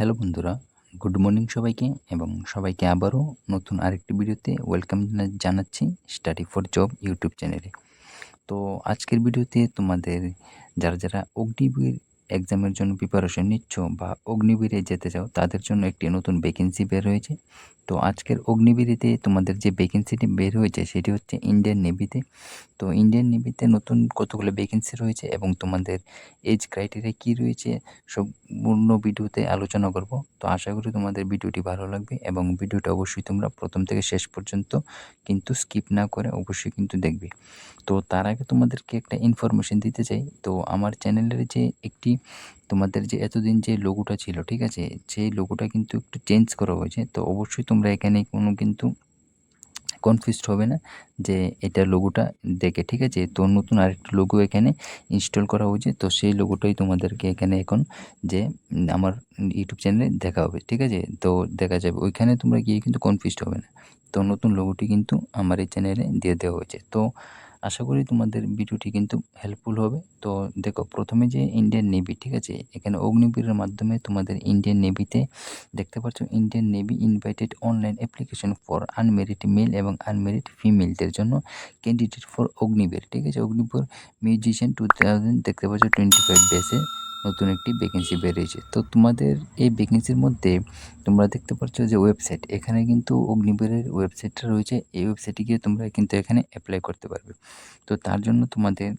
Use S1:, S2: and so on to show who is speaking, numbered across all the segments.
S1: Hello বন্ধুরা, good morning সবাইকে এবং সবাইকে আবারও নতুন আরেকটি ভিডিওতে ওয়েলকাম জানাচ্ছি স্টাডি ফর জব ইউটিউব চ্যানেলে। তো আজকের ভিডিওতে তোমাদের যারা যারা অগ্নিবীর এক্সামের জন্য প্রিপারেশন নিচ্ছ বা অগ্নিবীরে যেতে চাও, তাদের জন্য একটি নতুন ভ্যাকেন্সি বের হয়েছে। তো আজকের অগ্নিবীরিতে তোমাদের যে ভ্যাকেন্সিটি বের হয়েছে, সেটি হচ্ছে ইন্ডিয়ান নেভিতে তো ইন্ডিয়ান নেভিতে নতুন কতগুলো ভ্যাকেন্সি রয়েছে এবং তোমাদের এজ ক্রাইটেরিয়া কী রয়েছে, সম্পূর্ণ ভিডিওতে আলোচনা করব। তো আশা করি তোমাদের ভিডিওটি ভালো লাগবে এবং ভিডিওটা অবশ্যই তোমরা প্রথম থেকে শেষ পর্যন্ত কিন্তু স্কিপ না করে অবশ্যই কিন্তু দেখবে। তো তার আগে তোমাদেরকে একটা ইনফরমেশন দিতে চাই। তো আমার চ্যানেলের যে একটি তোমাদের যে এতদিন যে লোগোটা ছিল, ঠিক আছে? সেই লোগোটা কিন্তু একটু চেঞ্জ করা হয়েছে। তো অবশ্যই তোমরা এখানে কোনো কিন্তু কনফিউজড হবে না যে এটা লোগোটা দেখে, ঠিক আছে? তো নতুন আরেকটা লোগো এখানে ইনস্টল করা হয়েছে। তো সেই লোগোটাই তোমাদেরকে এখানে এখন যে আমার ইউটিউব চ্যানেলে দেখা হবে, ঠিক আছে? তো দেখা যাবে। ওইখানে তোমরা গিয়ে কিন্তু কনফিউজড হবে না। তো নতুন লোগোটি কিন্তু আমার এই চ্যানেলে দিয়ে দেওয়া হয়েছে। তো আশা করি তোমাদের ভিডিওটি কিন্তু হেল্পফুল হবে। তো দেখো, প্রথমে যে ইন্ডিয়ান নেভি ঠিক আছে? এখানে অগ্নিবীরের মাধ্যমে তোমাদের ইন্ডিয়ান নেভিতে দেখতে পাচ্ছ Indian Navy invited online application for unmarried male এবং আনমেরিড ফিমেলদের জন্য ক্যান্ডিডেট ফর অগ্নিবীর, ঠিক আছে? অগ্নিবীর মিউজিশিয়ান টু থাউজেন্ড দেখতে পাচ্ছ টোয়েন্টি ফাইভ বেসে নতুন একটি ভ্যাকেন্সি বেরিয়েছে। তো তোমাদের এই ভ্যাকেন্সির মধ্যে তোমরা দেখতে পাচ্ছ যে ওয়েবসাইট এখানে কিন্তু অগ্নিবীরের ওয়েবসাইটটা রয়েছে। এই ওয়েবসাইটে গিয়ে তোমরা কিন্তু এখানে অ্যাপ্লাই করতে পারবে। তো তার জন্য তোমাদের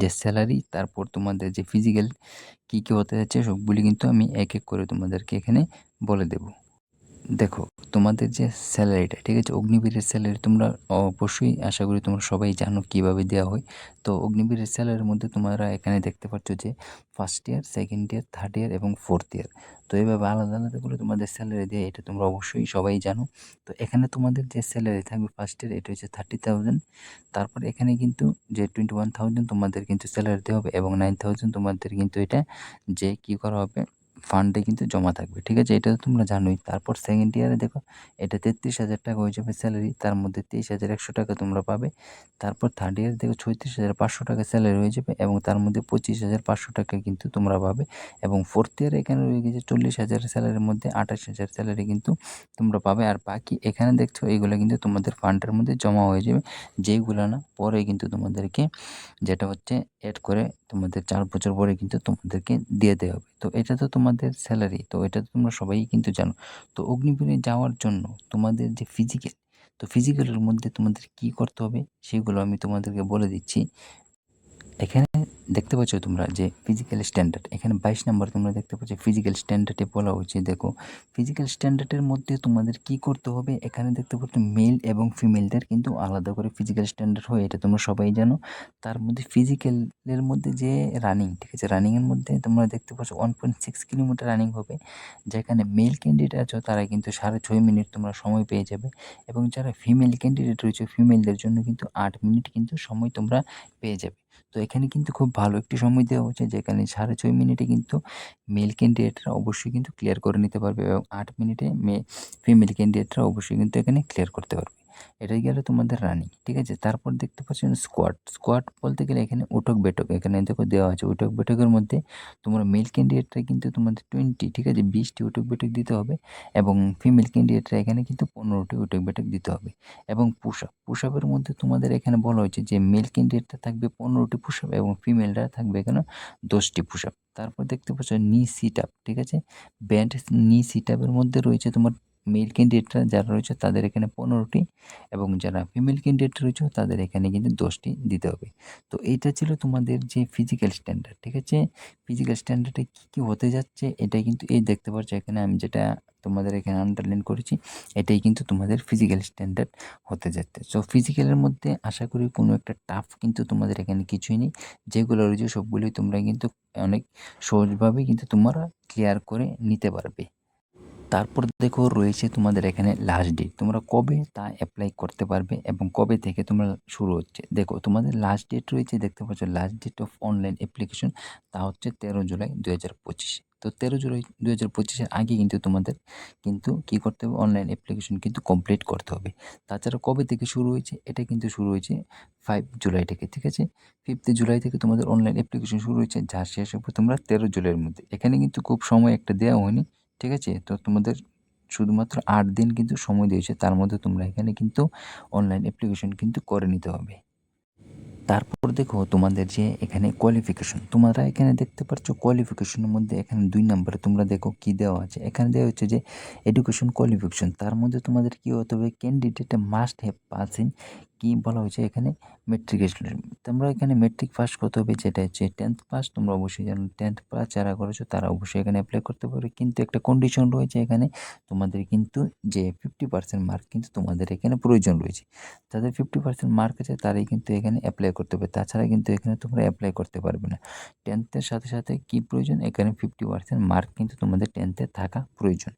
S1: যে স্যালারি তারপর তোমাদের যে ফিজিক্যাল কী কী হতে যাচ্ছে, সবগুলি কিন্তু আমি এক এক করে তোমাদেরকে এখানে বলে দেব। দেখো, তোমাদের যে স্যালারিটা ঠিক আছে? অগ্নিবীরের স্যালারি তোমরা অবশ্যই আশা করি তোমরা সবাই জানো কীভাবে দেওয়া হয়। তো অগ্নিবীরের স্যালারির মধ্যে তোমরা এখানে দেখতে পাচ্ছ যে first year second year third year এবং ফোর্থ ইয়ার তো এইভাবে আলাদা আলাদা করে তোমাদের স্যালারি দেয় এটা তোমরা অবশ্যই সবাই জানো। তো এখানে তোমাদের যে স্যালারি থাকবে ফার্স্ট ইয়ার এটা হচ্ছে থার্টি থাউজেন্ড তারপর এখানে কিন্তু যে টোয়েন্টি ওয়ান থাউজেন্ড তোমাদের কিন্তু স্যালারি দেওয়া হবে এবং নাইন থাউজেন্ড তোমাদের কিন্তু এটা যে কী করা হবে ফান্ডে কিন্তু জমা থাকবে, ঠিক আছে? এটা তো তোমরা জানোই। তারপর সেকেন্ড ইয়ারে দেখো, এটা তেত্রিশ হাজার টাকা হয়ে যাবে স্যালারি তার মধ্যে তেইশ হাজার একশো টাকা তোমরা পাবে। তারপর থার্ড ইয়ারে দেখো, ছয়ত্রিশ হাজার পাঁচশো টাকা স্যালারি হয়ে যাবে এবং তার মধ্যে পঁচিশ হাজার পাঁচশো টাকা কিন্তু তোমরা পাবে। এবং ফোর্থ ইয়ারে এখানে রয়ে গেছে চল্লিশ হাজার স্যালারির মধ্যে আঠাশ হাজার স্যালারি কিন্তু তোমরা পাবে। আর বাকি এখানে দেখছ এইগুলো কিন্তু তোমাদের ফান্ডের মধ্যে জমা হয়ে যাবে। যেইগুলো না, পরে কিন্তু তোমাদেরকে যেটা হচ্ছে অ্যাড করে তোমাদের চার বছর পরে কিন্তু তোমাদেরকে দিয়ে দেওয়া হবে। তো এটা তো তোমাদের স্যালারি তো এটা তো তোমরা সবাই কিন্তু জানো। তো অগ্নিপুরে যাওয়ার জন্য তোমাদের যে ফিজিক্যাল তো ফিজিক্যালের মধ্যে তোমাদের কি করতে হবে, সেগুলো আমি তোমাদেরকে বলে দিচ্ছি। এখানে দেখতে পাচ্ছ তোমরা যে ফিজিক্যাল স্ট্যান্ডার্ড এখানে বাইশ নম্বর তোমরা দেখতে পাচ্ছ ফিজিক্যাল স্ট্যান্ডার্ডে বলা হয়েছে, দেখো। ফিজিক্যাল স্ট্যান্ডার্ডের মধ্যে তোমাদের কি করতে হবে? এখানে দেখতে পাচ্ছ মেল এবং ফিমেলদের কিন্তু আলাদা করে ফিজিক্যাল স্ট্যান্ডার্ড হয়, এটা তোমরা সবাই জানো। তার মধ্যে ফিজিক্যালের মধ্যে যে রানিং ঠিক আছে? রানিংয়ের মধ্যে তোমরা দেখতে পাচ্ছ one point six kilometre running হবে, যেখানে মেল ক্যান্ডিডেট আছো, তারা কিন্তু সাড়ে ছয় মিনিট তোমরা সময় পেয়ে যাবে এবং যারা ফিমেল ক্যান্ডিডেট রয়েছে ফিমেলদের জন্য কিন্তু আট মিনিট কিন্তু সময় তোমরা পেয়ে যাবে। তো এখানে কিন্তু খুব ভালো একটি সময় দেওয়া হচ্ছে যেখানে সাড়ে ছয় মিনিটে কিন্তু মেল ক্যান্ডিডেটরা অবশ্যই কিন্তু ক্লিয়ার করে নিতে পারবে এবং আট মিনিটে মে ফিমেল ক্যান্ডিডেটরা অবশ্যই কিন্তু এখানে ক্লিয়ার করতে পারবে। এটাই গেল তোমাদের রানিং ঠিক আছে? তারপর দেখতে পাচ্ছেন স্কোয়াড স্কোয়াড বলতে গেলে এখানে উঠক বেটক, এখানে দেখো দেওয়া আছে উঠক বেটকের মধ্যে তোমরা মেল ক্যান্ডিডেটরা কিন্তু তোমাদের টোয়েন্টি ঠিক আছে? বিশটি উঠক বেটক দিতে হবে এবং ফিমেল ক্যান্ডিডেটরা এখানে কিন্তু পনেরোটি উঠক বেটক দিতে হবে এবং পুশ আপ পুশ আপের মধ্যে তোমাদের এখানে বলা হয়েছে যে মেল ক্যান্ডিডেটটা থাকবে পনেরোটি পুশ আপ এবং ফিমেলরা থাকবে এখানে দশটি পুশ আপ তারপর দেখতে পাচ্ছ নি সিট আপ ঠিক আছে? ব্যান্ড নি সিট আপের মধ্যে রয়েছে তোমার মেল ক্যান্ডিডেটরা যারা রয়েছে তাদের এখানে পনেরোটি এবং যারা ফিমেল ক্যান্ডিডেট রয়েছে তাদের এখানে কিন্তু দশটি দিতে হবে। তো এইটা ছিল তোমাদের যে ফিজিক্যাল স্ট্যান্ডার্ড ঠিক আছে? ফিজিক্যাল স্ট্যান্ডার্ডে কী কী হতে যাচ্ছে এটা কিন্তু এই দেখতে পাচ্ছ এখানে আমি যেটা তোমাদের এখানে আন্ডারলাইন করেছি, এটাই কিন্তু তোমাদের ফিজিক্যাল স্ট্যান্ডার্ড হতে যাচ্ছে। সো ফিজিক্যালের মধ্যে আশা করি কোনো একটা টাফ কিন্তু তোমাদের এখানে কিছুই নেই, যেগুলো রয়েছে সবগুলোই তোমরা কিন্তু অনেক সহজভাবেই কিন্তু তোমরা ক্লিয়ার করে নিতে পারবে। তারপর দেখো রয়েছে তোমাদের এখানে লাস্ট ডেট তোমরা কবে তা অ্যাপ্লাই করতে পারবে এবং কবে থেকে তোমরা শুরু হচ্ছে? দেখো, তোমাদের লাস্ট ডেট রয়েছে, দেখতে পাচ্ছ last date of online application তা হচ্ছে তেরো জুলাই দু হাজার পঁচিশে। তো তেরো জুলাই দু হাজার পঁচিশের আগে কিন্তু তোমাদের কিন্তু কী করতে হবে? অনলাইন অ্যাপ্লিকেশন কিন্তু কমপ্লিট করতে হবে। তাছাড়া কবে থেকে শুরু হয়েছে? এটা কিন্তু শুরু হয়েছে ফাইভ জুলাই থেকে, ঠিক আছে? ফিফথ জুলাই থেকে তোমাদের অনলাইন অ্যাপ্লিকেশন শুরু হয়েছে, যা শেষ হবে তোমরা তেরো জুলাইয়ের মধ্যে। এখানে কিন্তু খুব সময় একটা দেওয়া হয়নি। ঠিক আছে? তো তোমাদের শুধুমাত্র আট দিন কিন্তু সময় দিয়েছে, তার মধ্যে তোমরা এখানে কিন্তু অনলাইন অ্যাপ্লিকেশন কিন্তু করে নিতে হবে। তারপর দেখো তোমাদের যে এখানে কোয়ালিফিকেশন তোমরা এখানে দেখতে পাচ্ছ কোয়ালিফিকেশনের মধ্যে এখানে দুই নম্বরে তোমরা দেখো কি দেওয়া আছে। এখানে দেওয়া হচ্ছে যে এডুকেশন কোয়ালিফিকেশন তার মধ্যে তোমাদের কি হতে হবে? Candidate must have pass in কি বলা হয়েছে এখানে? মেট্রিক তোমরা এখানে মেট্রিক পাস করতে হবে, যেটা হচ্ছে টেন্থ পাস তোমরা অবশ্যই জানো টেন্থ পাস যারা করেছ, তারা অবশ্যই এখানে অ্যাপ্লাই করতে পারবে কিন্তু একটা কন্ডিশন রয়েছে এখানে, তোমাদের কিন্তু যে ফিফটি পার্সেন্ট মার্ক কিন্তু তোমাদের এখানে প্রয়োজন রয়েছে। যাদের ফিফটি পার্সেন্ট মার্ক আছে, তারাই কিন্তু এখানে অ্যাপ্লাই করতে হবে তাছাড়া কিন্তু এখানে তোমরা অ্যাপ্লাই করতে পারবে না। টেন্থের সাথে সাথে কি প্রয়োজন? এখানে ফিফটি পার্সেন্ট মার্ক কিন্তু তোমাদের টেন্থে থাকা প্রয়োজন।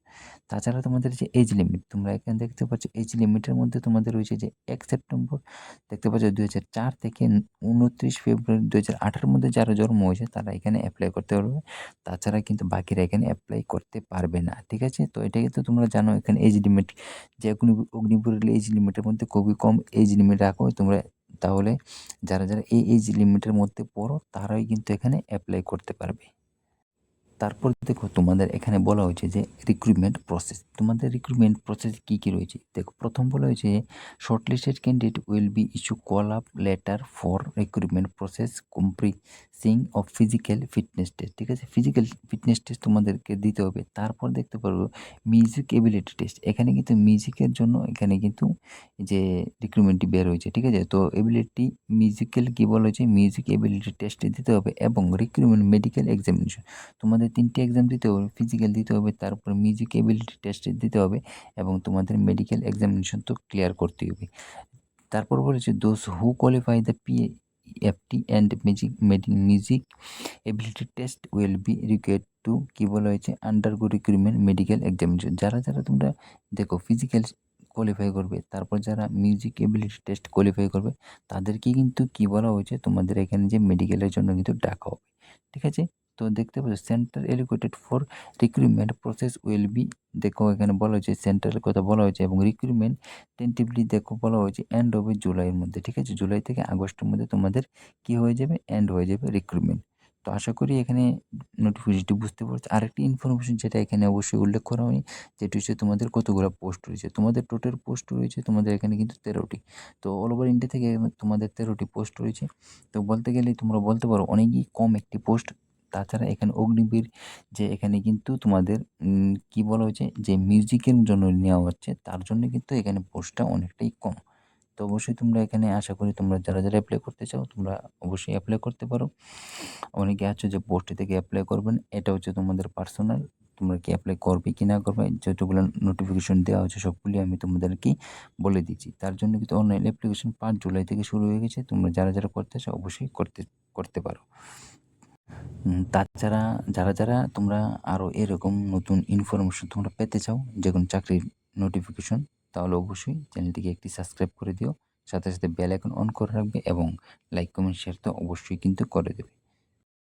S1: তাছাড়া তোমাদের যে এজ লিমিট তোমরা এখানে দেখতে পাচ্ছ এজ লিমিটের মধ্যে তোমাদের রয়েছে যে এক সেপ্টেম্বর দেখতে পাচ্ছ দু হাজার চার থেকে উনত্রিশ ফেব্রুয়ারি দু হাজার মধ্যে যারা জন্ম হয়েছে তারা এখানে অ্যাপ্লাই করতে পারবে। তাছাড়া কিন্তু বাকিরা এখানে অ্যাপ্লাই করতে পারবে না, ঠিক আছে? তো এটা কিন্তু তোমরা জানো এখানে এজ লিমিট যে অগ্নি অগ্নিপুরের এজ লিমিটের মধ্যে খুবই কম এজ লিমিট রাখো। তোমরা তাহলে যারা যারা এই এজ লিমিটের মধ্যে পড়ো তারাই কিন্তু এখানে অ্যাপ্লাই করতে পারবে। তারপর দেখো তোমাদের এখানে বলা হয়েছে যে রিক্রুটমেন্ট প্রসেস তোমাদের রিক্রুটমেন্ট প্রসেস কী কী রয়েছে? দেখো, প্রথম বলা হয়েছে shortlisted candidate will be issue call up letter for recruitment process comprising of physical fitness test ঠিক আছে? ফিজিক্যাল ফিটনেস টেস্ট তোমাদেরকে দিতে হবে। তারপর দেখতে পারব মিউজিক এবিলিটি টেস্ট এখানে কিন্তু মিউজিকের জন্য এখানে কিন্তু যে রিক্রুটমেন্টটি বের হয়েছে, ঠিক আছে? তো এবিলিটি মিউজিক্যাল কী বলা হয়েছে? মিউজিক এবিলিটি টেস্ট দিতে হবে এবং রিক্রুটমেন্ট মেডিকেল এক্সামিনেশন তোমাদের তিনটে এক্সাম দিতে হবে ফিজিক্যাল দিতে হবে, তারপর মিউজিক এবিলিটি টেস্ট দিতে হবে এবং তোমাদের মেডিকেল এক্সামিনেশন তো ক্লিয়ার করতে হবে। তারপর বলেছে those who qualify the P FT and music music ability test will be required to কী বলা হয়েছে আন্ডারগো রিক্রুটমেন্ট মেডিকেল এক্সামিনেশন যারা যারা তোমরা দেখো ফিজিক্যাল কোয়ালিফাই করবে, তারপর যারা মিউজিক এবিলিটি টেস্ট কোয়ালিফাই করবে, তাদেরকে কিন্তু কী বলা হয়েছে, তোমাদের এখানে যে মেডিকেলের জন্য কিন্তু ডাকা হবে। ঠিক আছে? তো দেখতে পাচ্ছ centre allocated for recruitment process will be দেখো এখানে বলা হয়েছে সেন্টারের কথা বলা হয়েছে এবং রিক্রুটমেন্ট টেন্টিভলি দেখো বলা হয়েছে এন্ড হবে জুলাইয়ের মধ্যে, ঠিক আছে? জুলাই থেকে আগস্টের মধ্যে তোমাদের কি হয়ে যাবে? এন্ড হয়ে যাবে রিক্রুটমেন্ট তো আশা করি এখানে নোটিফিকেশনটি বুঝতে পারছি। আরেকটি ইনফরমেশন যেটা এখানে অবশ্যই উল্লেখ করা হয়নি, যেটি হচ্ছে তোমাদের কতগুলো পোস্ট রয়েছে। তোমাদের টোটাল পোস্ট রয়েছে তোমাদের এখানে কিন্তু তেরোটি। তো অল ওভার ইন্ডিয়া থেকে তোমাদের তেরোটি পোস্ট রয়েছে। তো বলতে গেলে তোমরা বলতে পারো, অনেকই কম একটি পোস্ট তাছাড়া এখানে অগ্নিবীর যে এখানে কিন্তু তোমাদের কি বলা হয়েছে, যে মিউজিকের জন্য নেওয়া হচ্ছে, তার জন্য কিন্তু এখানে পোস্টটা অনেকটাই কম। তো অবশ্যই তোমরা এখানে আশা করি তোমরা যারা যারা অ্যাপ্লাই করতে চাও, তোমরা অবশ্যই অ্যাপ্লাই করতে পারো। অনেকে আছো যে পোস্টে থেকে অ্যাপ্লাই করবেন, এটা হচ্ছে তোমাদের পার্সোনাল তোমরা কি অ্যাপ্লাই করবে কি না করবে, যতগুলো নোটিফিকেশন দেওয়া হচ্ছে সবগুলি আমি তোমাদেরকে বলে দিচ্ছি। তার জন্য কিন্তু অনলাইন অ্যাপ্লিকেশন পাঁচ জুলাই থেকে শুরু হয়ে গেছে, তোমরা যারা যারা করতে চাও, অবশ্যই করতে করতে পারো। তাছাড়া যারা যারা তোমরা আরও এরকম নতুন ইনফরমেশন তোমরা পেতে চাও, যে কোনো চাকরির নোটিফিকেশন তাহলে অবশ্যই চ্যানেলটিকে একটি সাবস্ক্রাইব করে দিও। সাথে সাথে বেল আইকন অন করে রাখবে এবং লাইক কমেন্ট শেয়ার তো অবশ্যই কিন্তু করে দেবে।